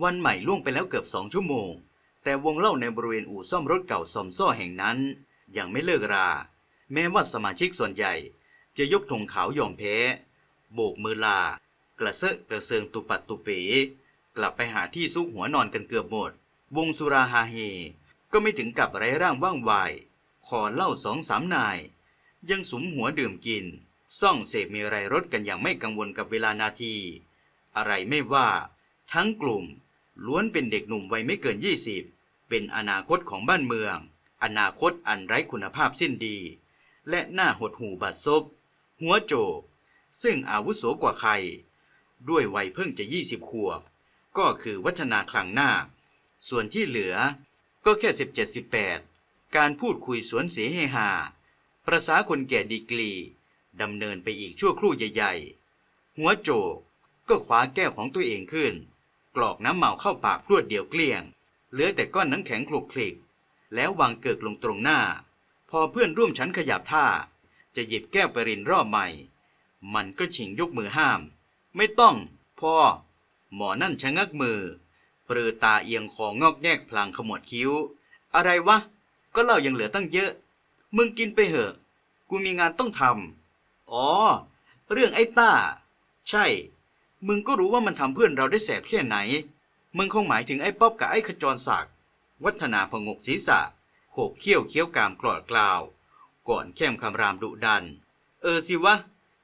วันใหม่ล่วงไปแล้วเกือบสองชั่วโมง แต่วงเล่าในบริเวณอู่ซ่อมรถเก่าซอมซ่อแห่งนั้น ยังไม่เลิกรา แม้ว่าสมาชิกส่วนใหญ่ จะยกธงขาวยอมแพ้ โบกมือลา กระเซาะกระเซิงตุปัดตุเป๋กลับไปหาที่ซุกหัวนอนกันเกือบหมด วงสุราฮาเฮก็ไม่ถึงกับไร้ร่างว่างวายขอเหล่าสองสามนาย ยังสมหัวดื่มกิน ซ่องเสพมีไรรถกันอย่างไม่กังวลกับเวลานาที อะไรไม่ว่า ทั้งกลุ่มล้วนเป็นเด็กหนุ่มวัยไม่เกิน 20 เป็นอนาคตของบ้านเมือง อนาคตอันไร้คุณภาพสิ้นดี และหน้าหดหูบาดซบ หัวโจก ซึ่งอาวุโสกว่าใคร ด้วยวัยเพิ่งจะ 20 ขวบ ก็คือวัฒนาคลังหน้า ส่วนที่เหลือก็แค่ 17-18 การพูดคุยสวนเสียเฮฮาประษาคนแก่ดีกรีดำเนินไปอีกชั่วครู่ใหญ่ๆ หัวโจกก็คว้าแก้วของตัวเองขึ้น กรอกน้ำเมาเข้าปากพรวดเดียวเกลี้ยง เหลือแต่ก้อนน้ำแข็งคลุกคลิก แล้ววางเกิกลงตรงหน้า พอเพื่อนร่วมชั้นขยับท่า จะหยิบแก้วไปรินรอบใหม่ มันก็ฉิงยกมือห้าม ไม่ต้อง พอ หมอนั่นชะงักมือ เปรือตาเอียงคองอกแงกพลางขมวดคิ้ว อะไรวะ ก็เล่ายังเหลือตั้งเยอะ มึงกินไปเหอะ กูมีงานต้องทำอ๋อ เรื่องไอ้ต้า ใช่ มึงก็รู้ว่ามันทำเพื่อนเราได้แสบแค่ไหน มึงคงหมายถึงไอ้ป๊อบกับไอ้ขจรศักดิ์วัฒนาพงกศีรษะ โขบเขี้ยวเคี้ยวกามกรอดกล่าว ก่อนแค้มคำรามดุดัน เออสิวะ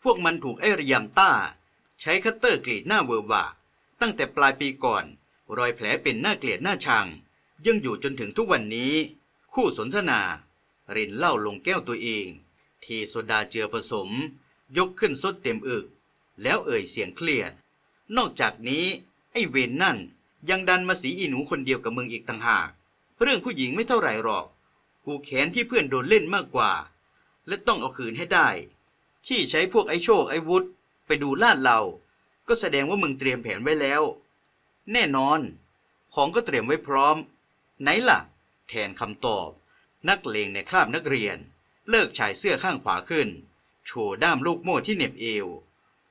พวกมันถูกไอ้ระยำต้า ใช้คัตเตอร์กรีดหน้าเวอร์วะตั้งแต่ปลายปีก่อน รอยแผลเป็นหน้าเกลียดหน้าชัง ยังอยู่จนถึงทุกวันนี้ คู่สนทนา รินเหล้าลงแก้วตัวเอง ทีโซดาเจือผสม ยกขึ้นซดเต็มอึก แล้วเอ่ยเสียงเครียด นอกจากนี้ ไอ้เวนนั่น ยังดันมาสีอีหนูคนเดียวกับมึงอีกต่างหาก เรื่องผู้หญิงไม่เท่าไหร่หรอก กูแค้นที่เพื่อนโดนเล่นมากกว่า และต้องเอาคืนให้ได้ ที่ใช้พวกไอ้โชคไอ้วุฒไปดูลาดเรา ก็แสดงว่ามึงเตรียมแผนไว้แล้ว แน่นอน ของก็เตรียมไว้พร้อม ไหนล่ะ แทนคำตอบ นักเลงในคราบนักเรียน เลิกชายเสื้อข้างขวาขึ้น โชว์ด้ามลูกโม่ที่เหน็บเอว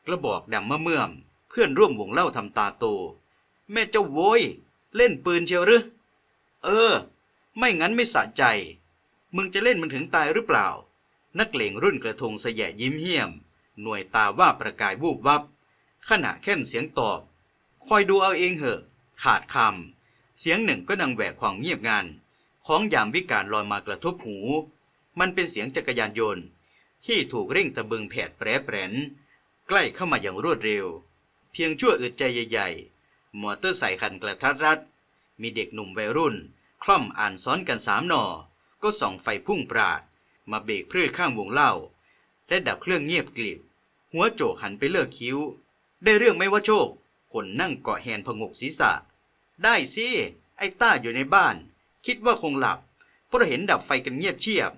กระบอกดำมะเมื่อม เพื่อนร่วมวงเล่าทำตาโต แม่เจ้าโวยเล่นปืนเชียวหรือ เออ ไม่งั้นไม่สะใจ มึงจะเล่นมันถึงตายหรือเปล่า นักเลงรุ่นกระทงสแยะยิ้มเหี้ยม หน่วยตาว่าประกายวูบวับ ขณะแค่นเสียงตอบ คอยดูเอาเองเหอะ ขาดคำ เสียงหนึ่งก็ดังแหวกความเงียบงันของยามวิการลอยมากระทบหู มันเป็นเสียงจักรยานยนต์ ที่ถูกเร่งตะบึงแผดแปรแปรนใกล้เข้ามาอย่างรวดเร็ว พียงชั่วอึดใจใหญ่ๆ มอเตอร์ไซคันกระทัดรัด มีเด็กหนุ่มวัยรุ่น คล่อมอ่านซ้อนกันสามหนอ ก็ส่องไฟพุ่งปราด มาเบรกเพืชข้างวงเล่า และดับเครื่องเงียบกลิบ หัวโจกหันไปเลิกคิ้ว ได้เรื่องไหมว่าโชค คนนั่งเกาะแฮนพงกศีรษะ ได้สิ ไอ้ต้าอยู่ในบ้าน คิดว่าคงหลับ เพราะเห็นดับไฟกันเงียบเชียบ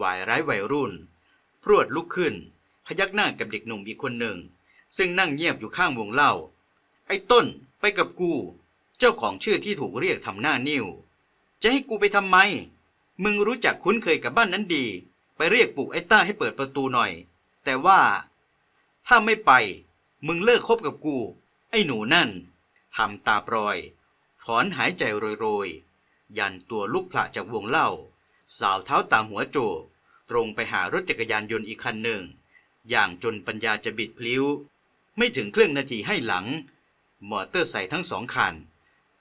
วายร้ายวัยรุ่น พรวดลุกขึ้น พยักหน้ากับเด็กหนุ่มอีกคนหนึ่ง ซึ่งนั่งเงียบอยู่ข้างวงเล่า ไอ้ต้นไปกับกู เจ้าของชื่อที่ถูกเรียกทำหน้านิ้ว จะให้กูไปทำไม มึงรู้จักคุ้นเคยกับบ้านนั้นดี ไปเรียกปลุกไอ้ต้าให้เปิดประตูหน่อย แต่ว่า ถ้าไม่ไป มึงเลิกคบกับกู ไอ้หนูนั่นทำตาปลอยถอนหายใจโรยๆ ยันตัวลุกพละจากวงเล่า สาวเท้าต่างหัวโจตรงไปหารถจักรยานยนต์อีกคันหนึ่ง อย่างจนปัญญาจะบิดพลิ้ว ไม่ถึงครึ่งนาทีให้หลัง มอเตอร์ไซค์ทั้งสองคัน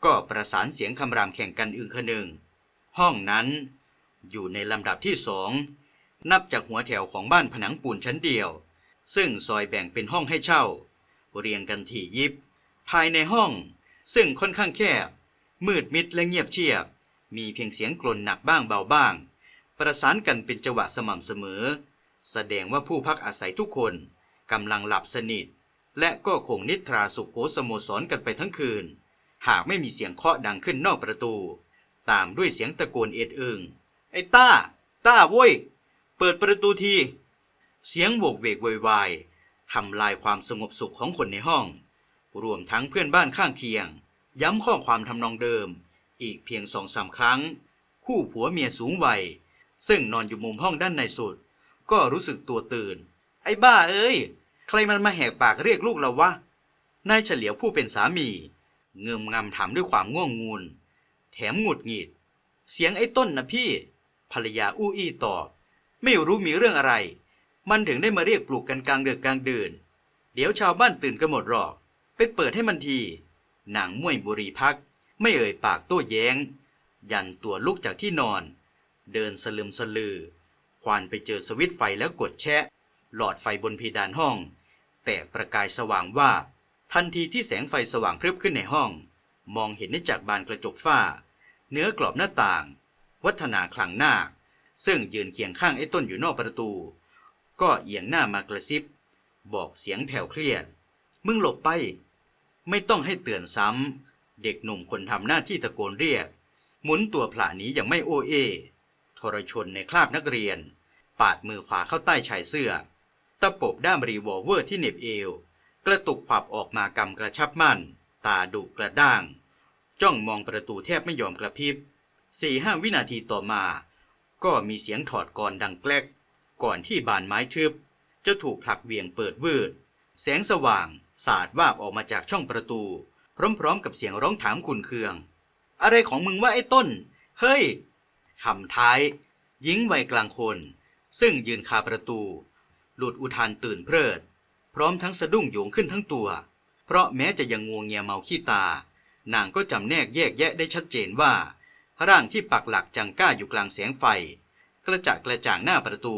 ก็ประสานเสียงคำรามแข่งกันอึงคนึงห้องนั้นอยู่ในลำดับที่สองนับจากหัวแถวของบ้านผนังปูนชั้นเดียว ซึ่งซอยแบ่งเป็นห้องให้เช่า เรียงกันถี่ยิบ ภายในห้อง ซึ่งค่อนข้างแคบ มืดมิดและเงียบเชียบ มีเพียงเสียงกลนหนักบ้างเบาบ้าง ประสานกันเป็นจังหวะสม่ำเสมอ แสดงว่าผู้พักอาศัยทุกคนกำลังหลับสนิท และก็คงนิทราสุขโขสโมสรกันไปทั้งคืน หากไม่มีเสียงเคาะดังขึ้นนอกประตู ตามด้วยเสียงตะโกนเอ็ดอึงไอ้ต้า ต้าโว้ย เปิดประตูที เสียงโวกเวกวยวายทำลายความสงบสุขของคนในห้อง รวมทั้งเพื่อนบ้านข้างเคียง ย้ำข้อความทำนองเดิม อีกเพียงสองสามครั้ง คู่ผัวเมียสูงวัย ซึ่งนอนอยู่มุมห้องด้านในสุด ก็รู้สึกตัวตื่น ไอ้บ้าเอ้ย ใครมันมาแหกปากเรียกลูกเราวะนายเฉลียวผู้เป็นสามีเงิมงำถามด้วยความง่วงงูนแถมหงุดหงิด เสียงไอ้ต้นนะพี่ ภรรยาอู้อี้ตอบ ไม่รู้มีเรื่องอะไร มันถึงได้มาเรียกปลุกกันกลางเดึกกลางดื่นเดี๋ยวชาวบ้านตื่นกันหมดหรอก ไปเปิดให้มันทีนางม่วยบุรีพัก ไม่เอ่ยปากโต้แย้ง ยันตัวลุกจากที่นอน เดินสลึมสลือ ควานไปเจอสวิตไฟแล้วกดแชะ หลอดไฟบนเพดานห้อง แตกประกายสว่างว่า ทันทีที่แสงไฟสว่างพรึบขึ้นในห้อง มองเห็นได้จากบานกระจกฝ้า เนื้อกรอบหน้าต่าง วัฒนาคลังนาคซึ่งยืนเคียงข้างไอ้ต้นอยู่นอกประตู ก็เอียงหน้ามากระซิบ บอกเสียงแผ่วเครียด มึงหลบไป ไม่ต้องให้เตือนซ้ำ เด็กหนุ่มคนทำหน้าที่ตะโกนเรียก หมุนตัวผละหนีอย่างไม่โอเอทรชนในคราบนักเรียน ปาดมือขวาเข้าใต้ชายเสื้อ ตะปบด้ามรีวอลเวอร์ที่เหน็บเอว กระตุกขวับออกมากำกระชับมั่น ตาดุกระด้าง จ้องมองประตูแทบไม่ยอมกระพริบสี่ห้าวินาทีต่อมา ก็มีเสียงถอดกรดังแกลก ก่อนที่บานไม้ทึบ จะถูกผลักเบี่ยงเปิดวืด แสงสว่าง สาดวาบออกมาจากช่องประตู พร้อมๆ กับเสียงร้องถามขุนเคือง อะไรของมึงว่าไอ้ต้น เฮ้ยคำท้าย หญิงวัยกลางคน ซึ่งยืนคาประตู หลุดอุทานตื่นเพลิด พร้อมทั้งสะดุ้งโยงขึ้นทั้งตัว เพราะแม้จะยังงวงเงียเมาขี้ตา นางก็จำแนกแยกแยะได้ชัดเจนว่า ร่างที่ปักหลักจังก้าอยู่กลางแสงไฟ กระจัดกระจ่างหน้าประตู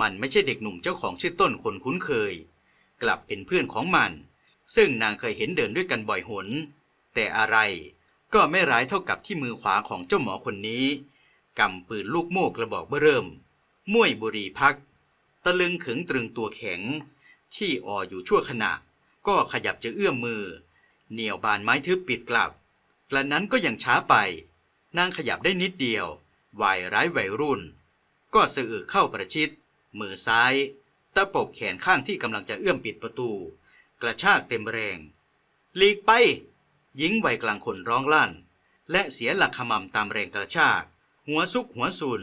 มันไม่ใช่เด็กหนุ่มเจ้าของชื่อต้นคนคุ้นเคย กลับเป็นเพื่อนของมัน ซึ่งนางเคยเห็นเดินด้วยกันบ่อยหน แต่อะไรก็ไม่ร้ายเท่ากับที่มือขวาของเจ้าหมอคนนี้กำปืนลูกโม่กระบอกเบ้อเริ่มม่วยบุรีพัก ตะลึงขึงตรึงตัวแข็ง ที่อ่ออยู่ชั่วขณะ ก็ขยับจะเอื้อมมือ เหนี่ยวบานไม้ทึบปิดกลับ กระนั้นก็ยังช้าไป นางขยับได้นิดเดียววายร้ายวัยรุ่น ก็สะอึกเข้าประชิด มือซ้าย ตะปบแขนข้างที่กำลังจะเอื้อมปิดประตู กระชากเต็มแรงหลีกไป หญิงวัยกลางคนร้องลั่น และเสียหลักขมำตามแรงกระชาก หัวซุกหัวซุน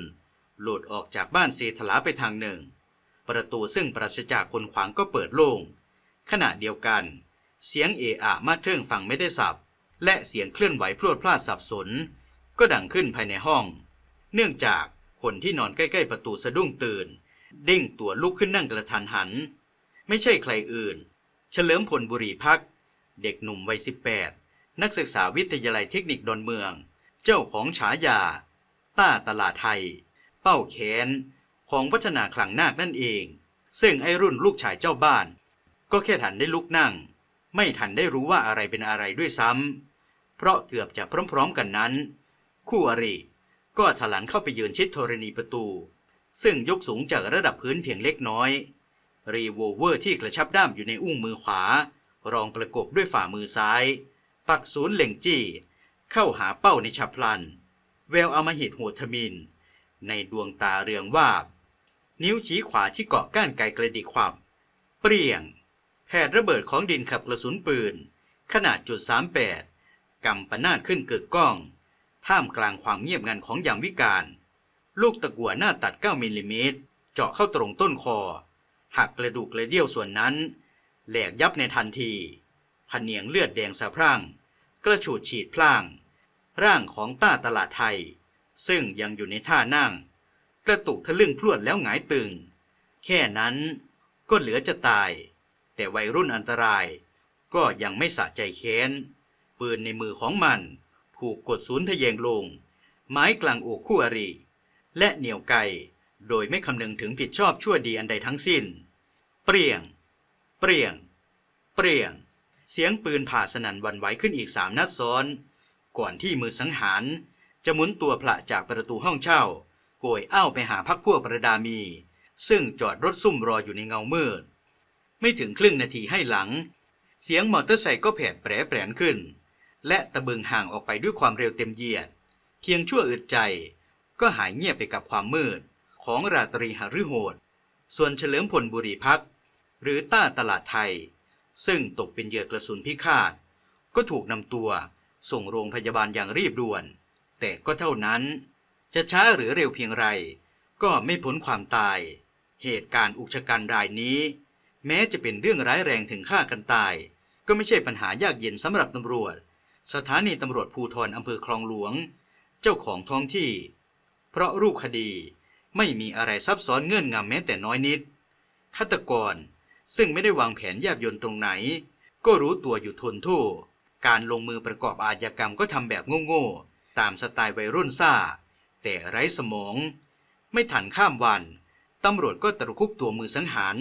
หลุดออกจากบ้านเซทลาไปทางหนึ่ง ประตูซึ่งปราศจากคนขวางก็เปิดโล่ง ขณะเดียวกัน เสียงเอะอะมาเทิงฟังไม่ได้สับ และเสียงเคลื่อนไหวพรวดพลาดสับสน ก็ดังขึ้นภายในห้อง เนื่องจากคนที่นอนใกล้ๆประตูสะดุ้งตื่น เด้งตัวลุกขึ้นนั่งกระทันหัน ไม่ใช่ใครอื่น เฉลิมพลบุรีพัก เด็กหนุ่มวัย 18 นักศึกษาวิทยาลัยเทคนิคดอนเมือง เจ้าของฉายา ต้าตลาดไทย เป้าแขน ของพัฒนาคลังนาคนั่นเอง ซึ่งไอรุ่นลูกชายเจ้าบ้าน ก็แค่ทันได้ลุกนั่ง ไม่ทันได้รู้ว่าอะไรเป็นอะไรด้วยซ้ำเพราะเกือบจะพร้อมๆกันนั้น คู่อริก็ถลันเข้าไปยืนชิดธรณีประตู ซึ่งยกสูงจากระดับพื้นเพียงเล็กน้อย รีโวเวอร์ที่กระชับด้ามอยู่ในอุ้งมือขวา รองประกบด้วยฝ่ามือซ้าย ปักศูนย์เล็งจี้ เข้าหาเป้าในฉับพลัน แววอมหิตโหดทมิน ในดวงตาเรืองวาบ นิ้วชี้ขวาที่เกาะก้านไกกระดิกขวับเปรี้ยงแผดระเบิดของดินขับกระสุนปืน ขนาดจุด38กำปนาดขึ้นเกิดก้อง ท่ามกลางความเงียบงันของยามวิกาลลูกตะกั่วหน้าตัด 9มิลลิเมตรเจาะเข้าตรงต้นคอ หักกระดูกกระเดี่ยวส่วนนั้น แหลกยับในทันทีผนียงเลือดแดงสะพรั่ง กระฉูดฉีดพล่าง ร่างของต้าตลาดไทย ซึ่งยังอยู่ในท่านั่ง ระตุกทะลึ่งพรวดแล้วหงายตึง แค่นั้นก็เหลือจะตาย แต่วัยรุ่นอันตราย ก็ยังไม่สะใจแค้น ปืนในมือของมัน ถูกกดศูนย์ทะแยงลง ไม้กลางอกคู่อริ และเหนี่ยวไกโดยไม่คำนึงถึงผิดชอบชั่วดีอันใดทั้งสิ้น เปรี้ยง เปรี้ยง เปรี้ยง เสียงปืนผ่าสนั่นวันไหวขึ้นอีกสามนัดซ้อน ก่อนที่มือสังหารจะหมุนตัวผละจากประตูห้องเช่า โกยอ้าวไปหาพักพวกประดามี ซึ่งจอดรถซุ่มรออยู่ในเงามืด ไม่ถึงครึ่งนาทีให้หลัง เสียงมอเตอร์ไซค์ก็แผดแปรแปรนขึ้น และตะบึงห่างออกไปด้วยความเร็วเต็มเหยียด เพียงชั่วอึดใจ ก็หายเงียบไปกับความมืด ของราตรีหฤโหด ส่วนเฉลิมพลบุรีพัก หรือต้าตลาดไทย ซึ่งตกเป็นเหยื่อกระสุนพิฆาต ก็ถูกนำตัวส่งโรงพยาบาลอย่างรีบด่วน แต่ก็เท่านั้น จะช้าหรือเร็วเพียงไร ก็ไม่พ้นความตาย เหตุการณ์อุกชะกันรายนี้ แม้จะเป็นเรื่องร้ายแรงถึงฆ่ากันตาย ก็ไม่ใช่ปัญหายากเย็นสำหรับตำรวจ สถานีตำรวจภูธรอำเภอคลองหลวง เจ้าของท้องที่ เพราะรูปคดีไม่มีอะไรซับซ้อนเงื่อนงำแม้แต่น้อยนิดฆาตกรซึ่งไม่ได้วางแผนแยบยนตรงไหน ก็รู้ตัวอยู่ทนโทษการลงมือประกอบอาชญากรรมก็ทำแบบโง่ๆตามสไตล์วัยรุ่นซ่า แต่ไร้สมอง ไม่ทันข้ามวัน ตำรวจก็ตระคุบตัวมือสังหาร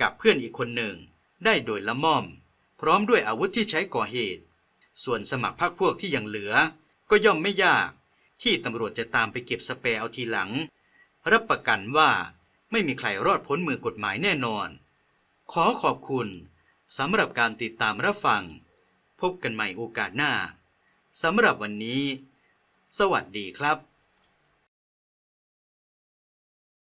กับเพื่อนอีกคนหนึ่งได้โดยละม่อม พร้อมด้วยอาวุธที่ใช้ก่อเหตุ ส่วนสมัครพรรคพวกที่ยังเหลือ ก็ย่อมไม่ยาก ที่ตำรวจจะตามไปเก็บสเปร์เอาทีหลัง รับประกันว่าไม่มีใครรอดพ้นมือกฎหมายแน่นอน ขอขอบคุณสำหรับการติดตามรับฟัง พบกันใหม่โอกาสหน้าสำหรับวันนี้ สวัสดีครับ